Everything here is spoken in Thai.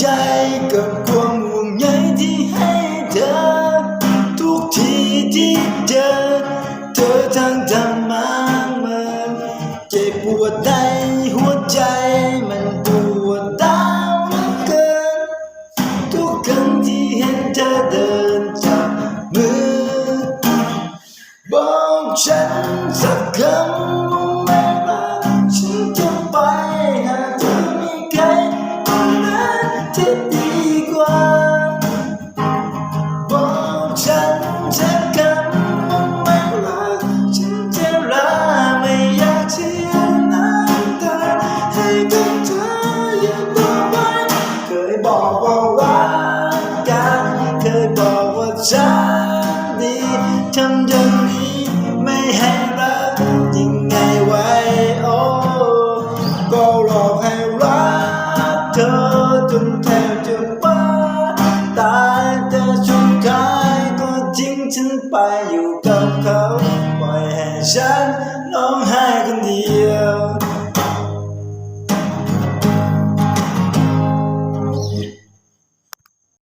ใจกับความห่วงใยที่ให้เธอ ทุกทีที่เจอ เธอทั้งทำมาเมินเจ็บปวดใจหัวใจมันปวดตาวเเกิน ทุกครั้งที่เห็นเธอเดินจับมือบอกฉัน ที่ดีกว่าบอกฉันจะกคำว่าไม่รักฉันจะลาไม่อยากเสียน้ำตาให้กับเธออยู่ต่อไปเคยบอกว่ารักกันเคยบอกว่าฉัน จนแทบจะบ้าตายจะชุดท้ายก็ทิ้งฉันไปอยู่กับเขา ปล่อยให้ฉันร้องไห้คนเดียว